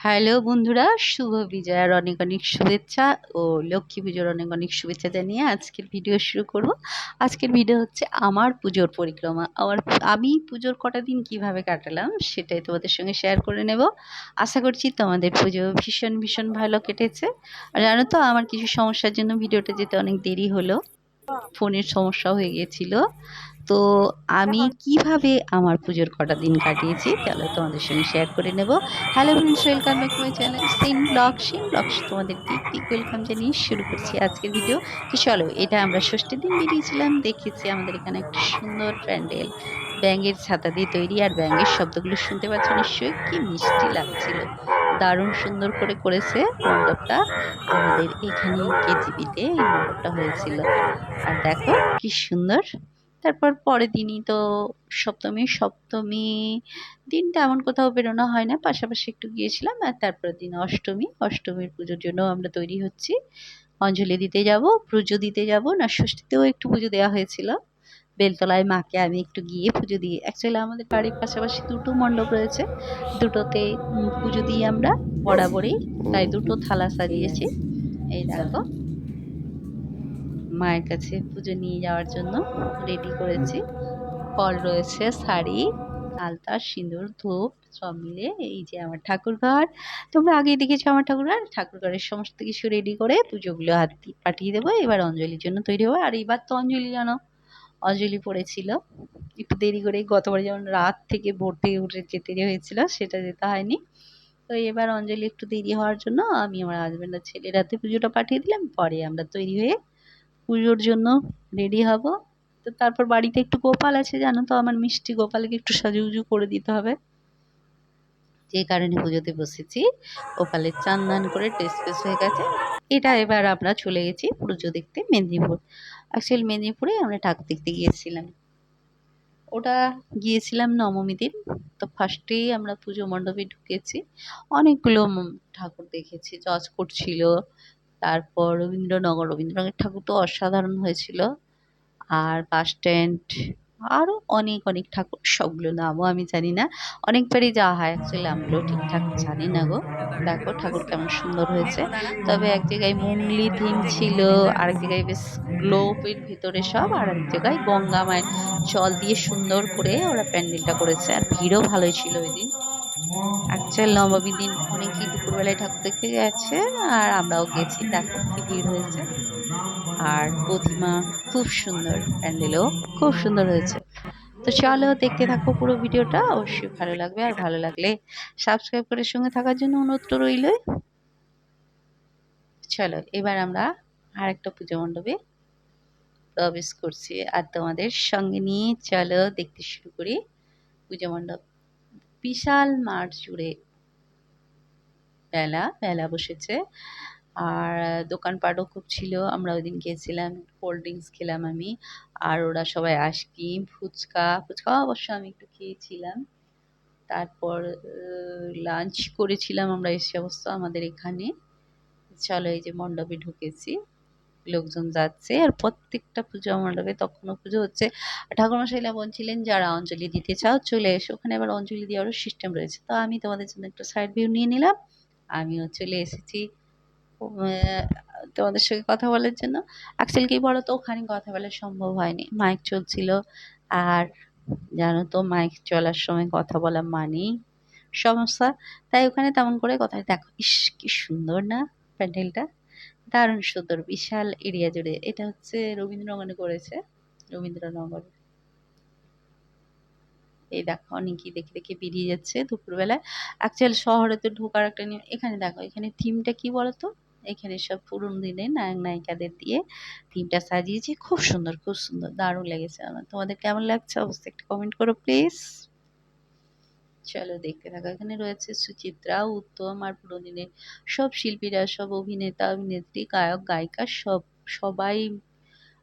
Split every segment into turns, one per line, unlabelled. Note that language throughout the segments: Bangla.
হ্যালো বন্ধুরা, শুভ বিজয়ার অনেক অনেক শুভেচ্ছা ও লক্ষ্মী পুজোর অনেক অনেক শুভেচ্ছা জানিয়ে আজকের ভিডিও শুরু করব। আজকের ভিডিও হচ্ছে আমার পুজোর পরিক্রমা। আমার আমি পুজোর কটা দিন কীভাবে কাটালাম সেটাই তোমাদের সঙ্গে শেয়ার করে নেব। আশা করছি তোমাদের পুজো ভীষণ ভীষণ ভালো কেটেছে। আর জানো তো, আমার কিছু সমস্যার জন্য ভিডিওটা যেতে অনেক দেরি হলো। ফোনের সমস্যা হয়ে গিয়েছিল। তো আমি কীভাবে আমার পুজোর কটা দিন কাটিয়েছি তাহলে তোমাদের সঙ্গে শেয়ার করে নেব। Hello friends welcome back my channel same blog same blog তোমাদের দিক দিক ওয়েলকাম জানিয়ে শুরু করছি আজকের ভিডিও তো চলো এটা আমরা ষষ্ঠীর দিন বেরিয়েছিলাম দেখেছি আমাদের এখানে একটা সুন্দর প্যান্ডেল। ব্যাঙের ছাতা দিয়ে তৈরি আর ব্যাঙের শব্দগুলো শুনতে পাচ্ছ নিশ্চয়ই কি মিষ্টি লাগছিল। দারুণ সুন্দর করে করেছে মণ্ডপটা। আমাদের এখানে কেজিবিতে এই মণ্ডপটা হয়েছিল। আর দেখো কি সুন্দর তারপর পরের দিনই তো সপ্তমী সপ্তমী দিনটা এমন কোথাও বেরোনো হয় না। পাশাপাশি একটু গিয়েছিলাম আর তারপরের দিন অষ্টমী। অষ্টমীর পুজোর জন্য আমরা তৈরি হচ্ছি। অঞ্জলি দিতে যাব, পুজো দিতে যাব। না ষষ্ঠীতেও একটু পুজো দেওয়া হয়েছিল। বেলতলায় মাকে আমি একটু গিয়ে পুজো দিই। অ্যাকচুয়ালি আমাদের বাড়ির পাশাপাশি দুটো মণ্ডপ রয়েছে। দুটোতে পুজো দিই আমরা, বরাবরই। তাই দুটো থালা সাজিয়েছি। এই দেখো। মায়ের কাছে পুজো নিয়ে যাওয়ার জন্য রেডি করেছি। ফল রয়েছে, শাড়ি, আলতা, সিঁদুর, ধূপ, সব মিলে এই যে আমার ঠাকুর ঘর তোমরা আগেই দেখেছ আমার ঠাকুর ঘর ঠাকুর ঘরের সমস্ত কিছু রেডি করে পুজোগুলো হাত পাঠিয়ে দেবো। এবার অঞ্জলির জন্য তৈরি হব। আর এবার তো অঞ্জলি জানো, অঞ্জলি পড়েছিল। একটু দেরি করে গতবার যেমন রাত থেকে ভোর থেকে উঠে যেতে হয়েছিল, সেটা যেতে হয়নি। তো এবার অঞ্জলি একটু দেরি হওয়ার জন্য আমি আমার হাজব্যান্ড আর ছেলের হাতে পুজোটা পাঠিয়ে দিলাম। পরে আমরা তৈরি হয়ে পুজোর জন্য রেডি হব। তো তারপর বাড়িতে একটু গোপাল আছে, জানো তো? আমার মিষ্টি গোপালকে একটু সাজুগুজু করে দিতে হবে। যে কারণে পুজোতে বসেছি। গোপালের চান দান করে টেস্ট ফেস হয়ে গেছে। এটা এবার আমরা চলে গেছি পুজো দেখতে মেদিনীপুর। অ্যাকচুয়ালি মেদিনীপুরে আমরা ঠাকুর দেখতে গিয়েছিলাম। ওটা গিয়েছিলাম নবমী দিন। তো ফার্স্টেই আমরা পুজো মণ্ডপে ঢুকেছি। অনেকগুলো ঠাকুর দেখেছি। জজ করছিল তারপর রবীন্দ্রনগর। রবীন্দ্রনগরের ঠাকুর তো অসাধারণ হয়েছিল। আর বাস স্ট্যান্ড আরও অনেক অনেক ঠাকুর, সবগুলো নামও আমি জানি না। অনেকবারই যাওয়া হয় অ্যাকচুয়ালি আমগুলো ঠিকঠাক জানি না গো। দেখো ঠাকুর কেমন সুন্দর হয়েছে। তবে এক জায়গায় মুঙ্গলি থিম ছিল, আরেক জায়গায় বেশ গ্লোবের ভিতরে সব, আর এক জায়গায় গঙ্গা মায়ের জল দিয়ে সুন্দর করে ওরা প্যান্ডেলটা করেছে। আর ভিড়ও ভালোই ছিল ওই দিন। অ্যাকচুয়াল নবমী দিন অনেকেই দুপুরবেলায় ঠাকুর দেখতে গেছে, আর আমরাও গেছি, দেখো কি ভিড় হয়েছে। আর প্রতিমা খুব সুন্দর, প্যান্ডেলও খুব সুন্দর হয়েছে। তো চলো দেখতে থাকো পুরো ভিডিওটা, অবশ্যই ভালো লাগবে, আর ভালো লাগলে সাবস্ক্রাইব করে সঙ্গে থাকার জন্য অনুরোধ রইল। চলো, এবার আমরা আরেকটা পুজো মণ্ডপে প্রবেশ করছি, আর তোমাদের সঙ্গে নিয়ে চলো দেখতে শুরু করি পুজো মণ্ডপ। বিশাল মাঠ জুড়ে মেলা মেলা বসেছে। আর দোকানপাটও খুব ছিল। আমরা ওই দিন গিয়েছিলাম, কোল্ড ড্রিঙ্কস খেলাম আমি। আর ওরা সবাই আইসক্রিম ফুচকা ফুচকা অবশ্য আমি একটু খেয়েছিলাম। তারপর লাঞ্চ করেছিলাম আমরা এসে অবস্থা আমাদের এখানে। চলো এই যে মণ্ডপে ঢুকেছি। লোকজন যাচ্ছে। আর প্রত্যেকটা পুজো মণ্ডপে তখনও পুজো হচ্ছে। ঠাকুরমশাইলা বলছিলেন যারা অঞ্জলি দিতে চাও, চলে এসো। ওখানে আবার অঞ্জলি দেওয়ারও সিস্টেম রয়েছে। তো আমি তোমাদের জন্য একটু সাইড ভিউ নিয়ে নিলাম। আমিও চলে এসেছি। তোমাদের সঙ্গে কথা বলার জন্য। অ্যাকচুয়ালি কি বলো তো ওখানে কথা বলা সম্ভব হয়নি। মাইক চলছিল। আর জানো তো মাইক চলার সময় কথা বলা মানেই সমস্যা। তাই ওখানে তেমন করে কথা দেখো, ইস, কি সুন্দর না প্যান্ডেলটা। দারুণ সুন্দর, বিশাল এরিয়া জুড়ে। এটা হচ্ছে রবীন্দ্রনগরে করেছে, রবীন্দ্রনগর। এই দেখো অনেকেই দেখে দেখে বেরিয়ে যাচ্ছে দুপুরবেলায়। অ্যাকচুয়াল শহরে তো ঢোকার একটা নিয়ম, এখানে দেখো, এখানে থিমটা কি বলতো? এখানে সব পুরনো দিনের নায়ক, নায়িকাদের দিয়ে থিমটা সাজিয়েছে। খুব সুন্দর খুব সুন্দর, দারুণ লেগেছে আমার। তোমাদের কেমন লাগছে? অবশ্যই একটা কমেন্ট করো প্লিজ চলো দেখতে থাকো। এখানে রয়েছে সুচিত্রা, উত্তম আর পুরো দিনের সব শিল্পীরা, সব অভিনেতা, অভিনেত্রী, গায়ক, গায়িকা, সব, সবাই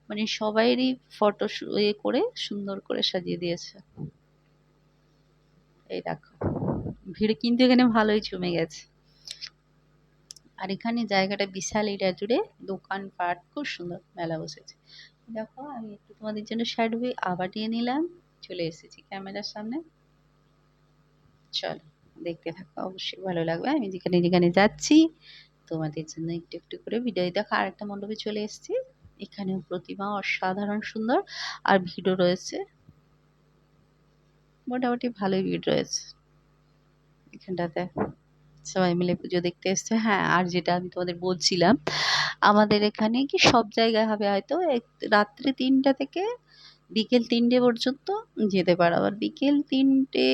মানে সবাইয়েরই ফটো এ করে সুন্দর করে সাজিয়ে দিয়েছে। এই দেখো, ভিড় কিন্তু এখানে ভালোই জমে গেছে। আর এখানে জায়গাটা বিশাল এটা জুড়ে দোকানপাট, খুব সুন্দর মেলা বসেছে। দেখো, আমি একটু তোমাদের জন্য সাইড হয়ে আবার নিয়ে নিলাম, চলে এসেছি ক্যামেরার সামনে। চলো, দেখতে থাকো, অবশ্যই ভালো লাগবে। আমি যেখানে যেখানে যাচ্ছি, তোমাদের জন্য একটু একটু করে ভিডিও দেখো, আরেকটা মণ্ডপে চলে এসেছি। এখানেও প্রতিমা অসাধারণ সুন্দর আর ভিড়ও রয়েছে। মোটামুটি ভালোই ভিড় রয়েছে। এখানটাতে সবাই মিলে পুজো দেখতে এসছে। হ্যাঁ আর যেটা আমি তোমাদের বলছিলাম, আমাদের এখানে কি সব জায়গায় হবে হয়তো? রাত্রি তিনটা থেকে বিকেল তিনটে পর্যন্ত যেতে পারো। আবার বিকেল তিনটে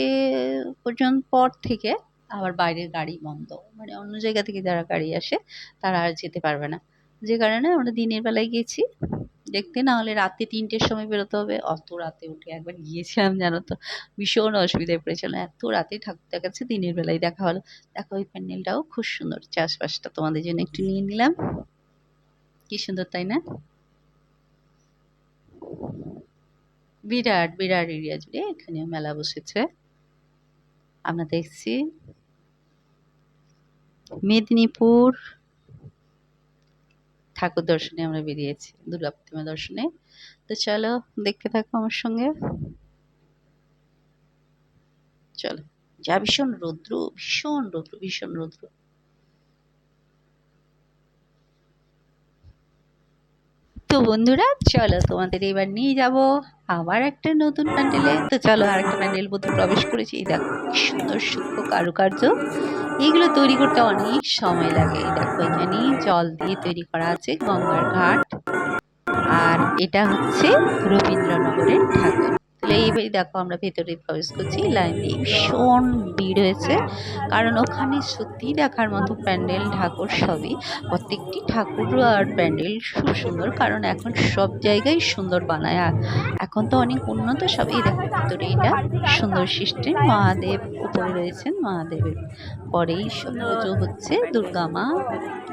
পর্যন্ত পর থেকে আবার বাইরের গাড়ি বন্ধ। মানে অন্য জায়গা থেকে যারা গাড়ি আসে, তারা আর যেতে পারবে না। যে কারণে আমরা দিনের বেলায় গেছি। দেখতে না হলে রাতে তিনটের সময় বেরোতে হবে। অত রাতে উঠে একবার গিয়েছিলাম, জানো তো। ভীষণ অসুবিধায় পড়েছিলাম। এত রাতে ঠাকুর দেখাচ্ছে দিনের বেলায় দেখা হলো। দেখো, ওই প্যান্ডেলটাও খুব সুন্দর। চাষবাসটা তোমাদের জন্য একটু নিয়ে নিলাম। কি সুন্দর, তাই না? বিরাট বিরাট এরিয়া জুড়ে এখানেও মেলা বসেছে। আমরা দেখছি মেদিনীপুর। ঠাকুর দর্শনে আমরা বেরিয়েছি, দুর্গা প্রতিমা দর্শনে। তো চলো, দেখতে থাকো আমার সঙ্গে। চলো, যা ভীষণ রৌদ্র ভীষণ রৌদ্র ভীষণ রৌদ্র। তো বন্ধুরা, চলো তোমাদের এবার নিয়ে যাব আবার একটা নতুন প্যান্ডেলে। তো চলো আর একটা প্যান্ডেল মধ্যে প্রবেশ করেছি। এই দেখো সুন্দর সূক্ষ্ম কারুকার্য। এগুলো তৈরি করতে অনেক সময় লাগে। এই দেখো এখানে জল দিয়ে তৈরি করা আছে গঙ্গার ঘাট। আর এটা হচ্ছে রবীন্দ্রনগরের ঠাকুর এইবারই দেখো, আমরা ভেতরে প্রবেশ করছি লাইন দিয়ে ভীষণ ভিড় হয়েছে। কারণ ওখানে সত্যি দেখার মতো প্যান্ডেল, ঠাকুর সবই। প্রত্যেকটি ঠাকুর আর প্যান্ডেল খুব সুন্দর, কারণ এখন সব জায়গায় সুন্দর বানায়। আর এখন তো অনেক উন্নত সব এই দেখো, ভিতরে এটা সুন্দর সিস্টেম। মহাদেব উপরে রয়েছেন, মহাদেবের পরেই পুজো হচ্ছে। দুর্গা মা,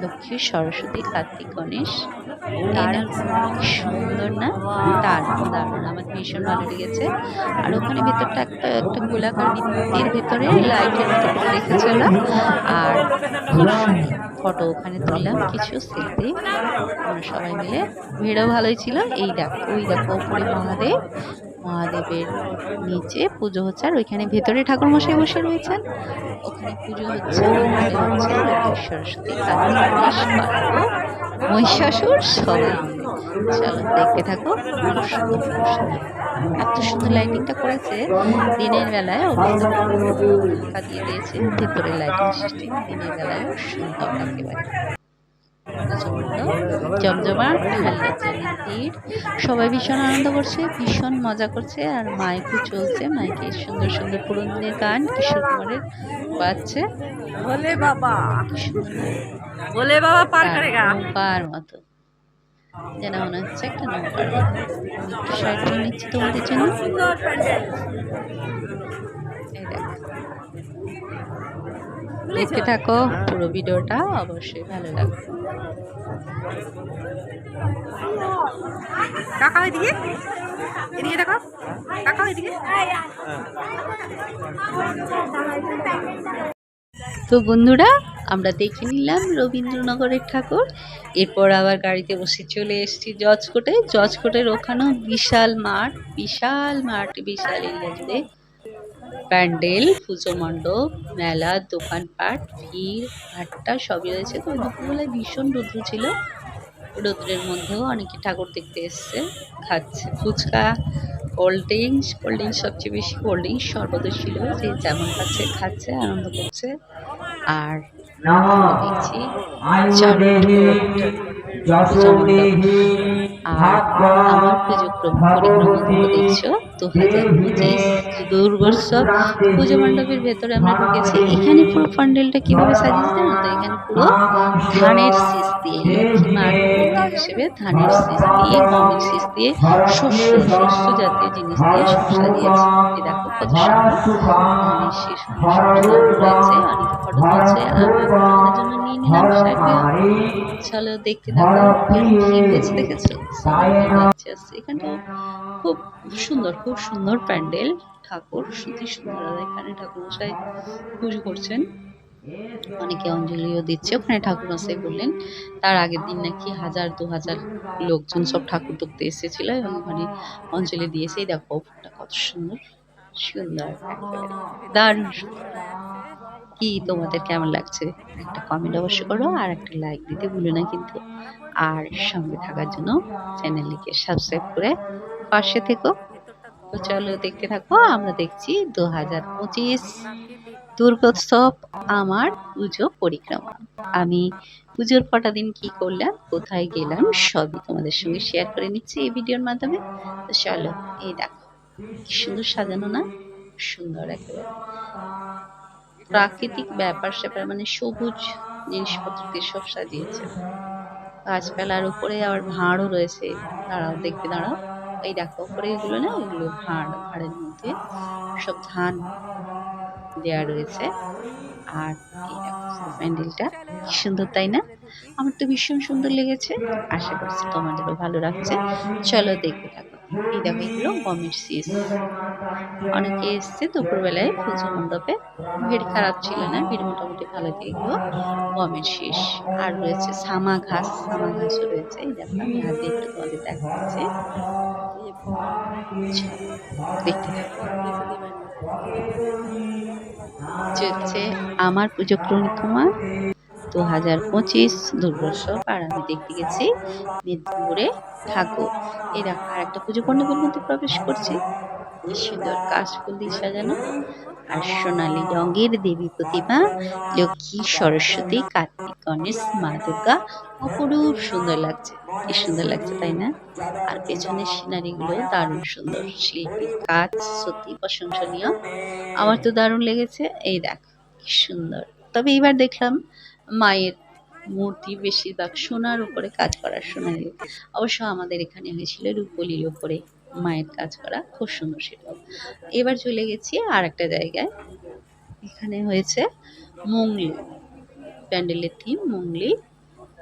লক্ষ্মী, সরস্বতী, কার্তিক, গণেশ। সুন্দর না? দারুণ দারুণ। আমার ভীষণ ভালো লেগেছে। আর ওখানে ভেতরটা একটা একটা গোলাকার ভিত্তির ভেতরে লাইটের মতো রেখেছিল। রেখেছে আর ফটো ওখানে তুললাম কিছু সেলফি আমরা সবাই মিলে। ভিড়ও ভালোই ছিল। এই দেখো ওই দেখো ওপরে মহাদেব। মহাদেবের নিচে পুজো হচ্ছে, আর ওইখানে ভেতরে ঠাকুর মশাই বসে রয়েছেন। ওখানে পুজো হচ্ছে সরস্বতী মহিষাসুর সবাই। চলো দেখতে থাকো। এত সুন্দর লাইটিংটা করেছে, দিনের বেলায় দিয়ে দিয়েছে, ভেতরে লাইটিং সিস্টেম দিনের বেলায়ও সুন্দর একেবারে। জমজমাট হাল্লাচাল ঈদ সবাই ভীষণ আনন্দ করছে ভীষণ মজা করছে আর মাইকও চলছে। মাইকে সুন্দর সুন্দর পুরনো গান কিশোর কুমারের বাজছে। বলে
বাবা। বলে বাবা
পার
করে
পার মতো। যেন মনে হচ্ছে একটা নম্বর শার্ট নিচ্ছি তোমাদের জন্য। এই দেখো। দেখতে থাকো পুরো ভিডিওটা অবশ্যই ভালো লাগবে।
কাকা এদিকে দেখো। কাকা
তো বন্ধুরা আমরা দেখে নিলাম রবীন্দ্রনগরের ঠাকুর। এরপর আবার গাড়িতে বসে চলে এসেছি জজকোটে। জজকোটের ওখানেও বিশাল মাঠ বিশাল মাঠ বিশাল এরিয়া জুড়ে। প্যান্ডেল, পুজো মণ্ডপ, মেলা, দোকানপাট, ভিড় ভাট্টা সবই রয়েছে। তো দুপুরবেলায় ভীষণ রৌদ্র ছিল। রৌদ্রের মধ্যেও অনেকে ঠাকুর দেখতে এসছে, খাচ্ছে। Fuchka, cold drinks cold drinks সবচেয়ে বেশি কোল্ড ড্রিঙ্কস সর্বদা ছিল, যে যেমন খাচ্ছে খাচ্ছে, আনন্দ করছে। আর দেখছি আর আমার পুজো পরিক্রমা দেখছ। দু হাজার পঁচিশ দুর্গোৎসব পুজো মণ্ডপের ভেতরে আমরা ঢুকেছি এখানে পুরো প্যান্ডেলটা কীভাবে সাজিয়েছে জানো তো? এখানে পুরো ধানের শীষ দিয়ে লক্ষ্মী মার হিসেবে ধানের শীষ দিয়ে গমের শীষ দিয়ে শস্য শস্য জাতীয় জিনিস দিয়ে সব সাজিয়েছে। এই দেখো কত সুন্দর। ধানের শীষ রয়েছে অনেকে ফটো জন্য নিয়ে নিলাম চলো দেখতে থাকো। কি হয়েছে দেখেছ? এখানটা খুব সুন্দর খুব সুন্দর প্যান্ডেল, ঠাকুর, সত্যি সুন্দর এখানে ঠাকুর মশাই পুজো করছেন। অনেকে অঞ্জলিও দিচ্ছে, ওখানে ঠাকুর মশাই বললেন, তার আগের দিন নাকি হাজার, দু হাজার লোকজন সব ঠাকুর দেখতে এসেছিল এবং ওখানে অঞ্জলি দিয়েছে। দেখো ওপরটা কত সুন্দর সুন্দর। দারুণ কি তোমাদের কেমন লাগছে? একটা কমেন্ট অবশ্য করো, আর একটা লাইক দিতে ভুলো না কিন্তু। আর সঙ্গে থাকার জন্য চ্যানেলটিকে সাবস্ক্রাইব করে পাশে থেকো। তো চলো দেখতে থাকো, আমরা দেখছি দু হাজার পঁচিশ দুর্গোৎসব আমার পুজো পরিক্রমা। আমি পুজোর কটা দিন কি করলাম, কোথায় গেলাম, সবই তোমাদের সঙ্গে শেয়ার করে নিচ্ছি এই ভিডিওর মাধ্যমে। তো চলো, এই দেখো, কি সুন্দর সাজানো না? সুন্দর একেবারে। প্রাকৃতিক ব্যাপার স্যাপার মানে সবুজ জিনিসপত্র দিয়ে সব সাজিয়েছে। গাছপালার উপরে আবার ভাঁড়ও রয়েছে। দাঁড়াও, দেখতে দাঁড়াও। এই দেখো, উপরে এগুলো না, এগুলো ভাঁড়, ভাঁড়ের মধ্যে সব ধান দেয়া রয়েছে। আর প্যান্ডেলটা কি সুন্দর, তাই না? আমার তো ভীষণ সুন্দর লেগেছে, আশা করছি তোমাদেরও ভালো লাগছে। চলো দেখতে থাকো। এই দেখো, এগুলো গমের শীষ অনেকে এসছে দুপুরবেলায় পুজো মণ্ডপে। ভিড় খারাপ ছিল না, ভিড় মোটামুটি ভালো এগুলো গমের শীষ আর রয়েছে সামা ঘাস, সামা ঘাসও রয়েছে। এই দেখো, আমি হাতে একটু তোমাদের দেখাচ্ছি। হচ্ছে আমার পুজো কুমার দু হাজার পঁচিশ দুর্গোৎসব আর আমি দেখতে গেছি মেদিনীপুরে ঠাকুর। এরা আর একটা পুজো মধ্যে প্রবেশ করছি। সুন্দর কাশফুল দিয়ে সাজানো আর সোনালী রঙের দেবী প্রতিমা লক্ষ্মী সরস্বতী কার্তিক গণেশ মা দুর্গা অপরূপ সুন্দর লাগছে। কি সুন্দর লাগছে তাই না? আর পেছনের সিনারিগুলো দারুণ সুন্দর। শিল্পীর কাজ সত্যি প্রশংসনীয়। আমার তো দারুণ লেগেছে। এই দেখ কি সুন্দর। তবে এইবার দেখলাম মায়ের মূর্তি বেশিরভাগ সোনার উপরে কাজ করার সোনালি। অবশ্য আমাদের এখানে হয়েছিল রূপলির উপরে। মায়ের কাজ করা, খুব সুন্দর সেটাও এবার চলে গেছি আর একটা জায়গায়। এখানে হয়েছে মুংলি। প্যান্ডেলের থিম মুংলি।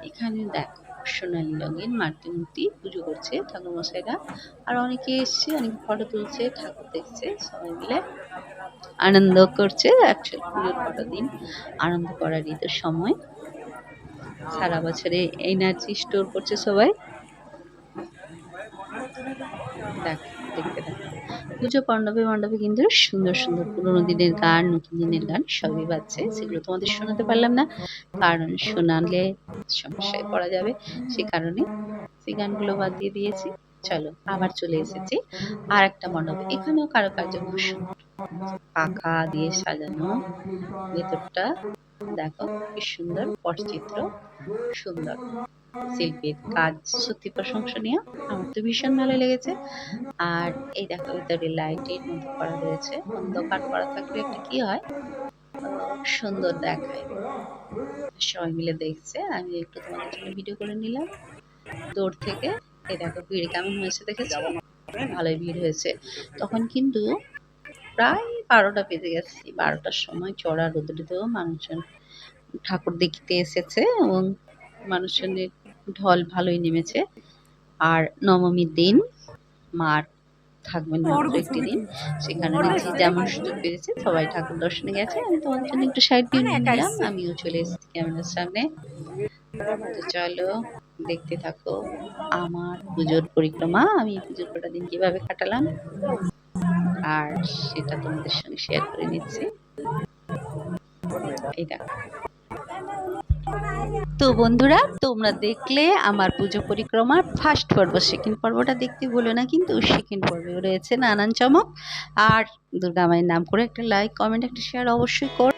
এখানে দেখ, সোনালি রঙের মাতৃ মূর্তি পুজো করছে ঠাকুরমশাইরা। আর অনেকে এসছে, অনেকে ফটো তুলছে, ঠাকুর দেখছে, সবাই মিলে আনন্দ করছে অ্যাকচুয়ালি পুজোর কটা দিন, আনন্দ করারই তো সময়। সারা বছরে এনার্জি স্টোর করছে সবাই। দেখ, দেখতে দেখ। পুজো মণ্ডপে মণ্ডপে কিন্তু সুন্দর সুন্দর পুরোনো দিনের গান, নতুন দিনের গান সবই বাজছে, সেগুলো তোমাদের শোনাতে পারলাম না। কারণ শোনালে সমস্যায় পড়া যাবে, সে কারণে সেই গানগুলো বাদ দিয়ে দিয়েছি। চলো, আবার চলে এসেছি আর একটা মণ্ডপে। এখানেও কারুকার্য খুব সুন্দর পাখা দিয়ে সাজানো ভেতরটা, দেখো কি সুন্দর, পটচিত্র, সুন্দর। শিল্পীর কাজ সত্যি প্রশংসনীয়। আমার তো ভীষণ ভালো লেগেছে। আর এই দেখো ভিতরে লাইটের মধ্যে করা রয়েছে। অন্ধকার করা থাকলে একটা কি হয়? সুন্দর দেখায়। সবাই মিলে দেখছে। আমি একটু তোমাদের জন্য ভিডিও করে নিলাম। দূর থেকে এই দেখো ভিড় কেমন হয়েছে দেখেছ? ভালোই ভিড় হয়েছে। তখন কিন্তু প্রায় বারোটা বেজে গেছে। বারোটার সময় চড়া রোদ্রেতেও মানুষজন ঠাকুর দেখতে এসেছে এবং মানুষজনের ঢল ভালোই নেমেছে। আর নবমীর দিন মার থাকবেন মাত্র একটি দিন। সেখানে দেখছি যেমন সুযোগ পেয়েছে সবাই ঠাকুর দর্শনে গেছে। আমি তোমাদের জন্য একটু সাইড দিয়ে নিলাম আমিও চলে এসেছি ক্যামেরার সামনে। তো চলো দেখতে থাকো আমার পুজোর পরিক্রমা। আমি পুজোর কটা দিন কীভাবে কাটালাম আর সেটা তোমাদের সঙ্গে শেয়ার করে নিচ্ছি। এই দেখো। তো বন্ধুরা, তোমরা দেখলে আমার পুজো পরিক্রমার ফার্স্ট পর্ব সেকেন্ড পর্বটা দেখতে ভুলো না, কিন্তু সেকেন্ড পর্বে রয়েছে নানান চমক। আর দুর্গা মায়ের নাম করে একটা লাইক কমেন্ট একটা শেয়ার অবশ্যই কর।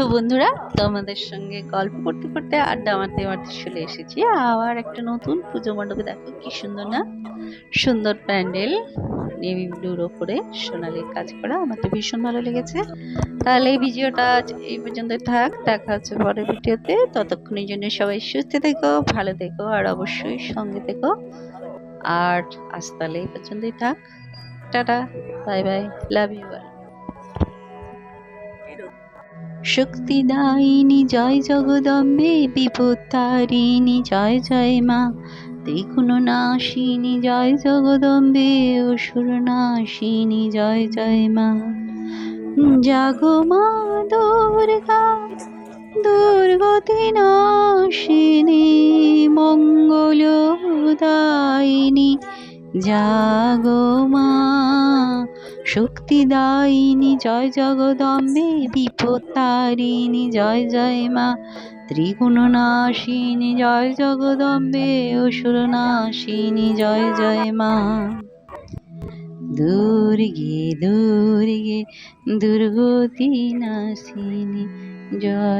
তো বন্ধুরা, তোমাদের সঙ্গে গল্প করতে করতে আড্ডা মারতে মারতে চলে এসেছি। আবার একটা নতুন পুজো মণ্ডপে। দেখো কি সুন্দর না? সুন্দর প্যান্ডেল, নেভি ব্লুর ওপরে সোনালির কাজ করা। আমার তো ভীষণ ভালো লেগেছে। তাহলে এই ভিডিওটা এই পর্যন্ত থাক। দেখা হচ্ছে পরের ভিডিওতে। ততক্ষণের জন্য সবাই সুস্থ থেকো, ভালো থেকো, আর অবশ্যই সঙ্গে থেকো। আর আজ তাহলে এই পর্যন্তই থাক। Tata, bye bye, love you Shaktidayini জয় জগদম্বে, বিপত্তারিণী, জয় জয় মা। নাশিনী, জয় জগদম্বে, অসুর নাশিনী, জয় জয় মা। জাগো মা দুর্গা, দুর্গতি নাশিনী, মঙ্গল দায়িনী। জাগো মা শক্তিদায়িনী জয় জগদম্বে বিপত্তারিণী জয় জয় মা ত্রিগুণনাশিনী, জয় জগদম্বে অসুরনাশিনী, জয় জয় মা। দুর্গে দুর্গে, দুর্গতি নাশিনী, জয়